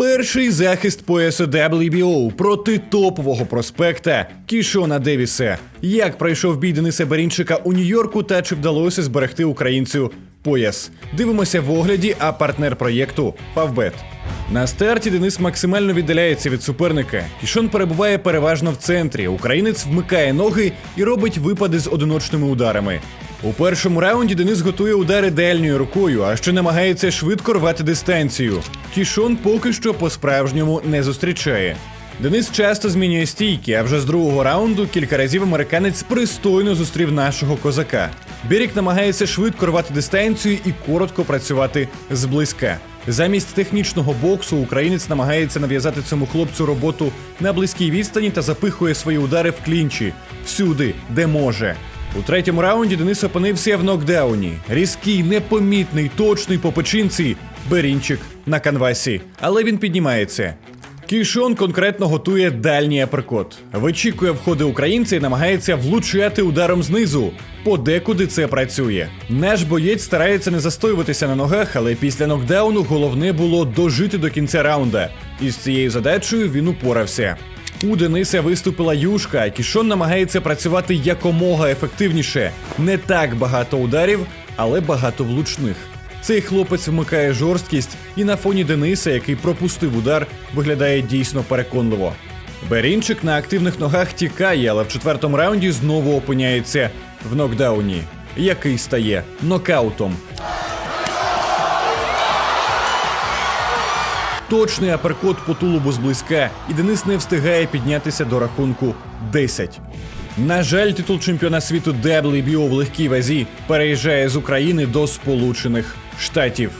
Перший захист поясу WBO проти топового проспекта Кішона Девіса. Як пройшов бій Дениса Берінчика у Нью-Йорку та чи вдалося зберегти українцю пояс? Дивимося в огляді, а партнер проєкту Фавбет. На старті Денис максимально віддаляється від суперника. Кішон перебуває переважно в центрі. Українець вмикає ноги і робить випади з одиночними ударами. У першому раунді Денис готує удари дальньою рукою, а ще намагається швидко рвати дистанцію. Кішон поки що по-справжньому не зустрічає. Денис часто змінює стійки, а вже з другого раунду кілька разів американець пристойно зустрів нашого козака. Бірік намагається швидко рвати дистанцію і коротко працювати зблизька. Замість технічного боксу українець намагається нав'язати цьому хлопцю роботу на близькій відстані та запихує свої удари в клінчі всюди, де може. У третьому раунді Денис опинився в нокдауні. Різкий, непомітний, точний по печінці. Берінчик на канвасі. Але він піднімається. Кішон конкретно готує дальній аперкот. Вичікує входи українця і намагається влучати ударом знизу. Подекуди це працює. Наш боєць старається не застоюватися на ногах, але після нокдауну головне було дожити до кінця раунда. І з цією задачею він упорався. У Дениса виступила юшка, Кішон намагається працювати якомога ефективніше. Не так багато ударів, але багато влучних. Цей хлопець вмикає жорсткість, і на фоні Дениса, який пропустив удар, виглядає дійсно переконливо. Берінчик на активних ногах тікає, але в четвертому раунді знову опиняється в нокдауні, який стає нокаутом. Точний аперкот по тулубу зблизька, і Денис не встигає піднятися до рахунку 10. На жаль, титул чемпіона світу WBO в легкій вазі переїжджає з України до Сполучених Штатів.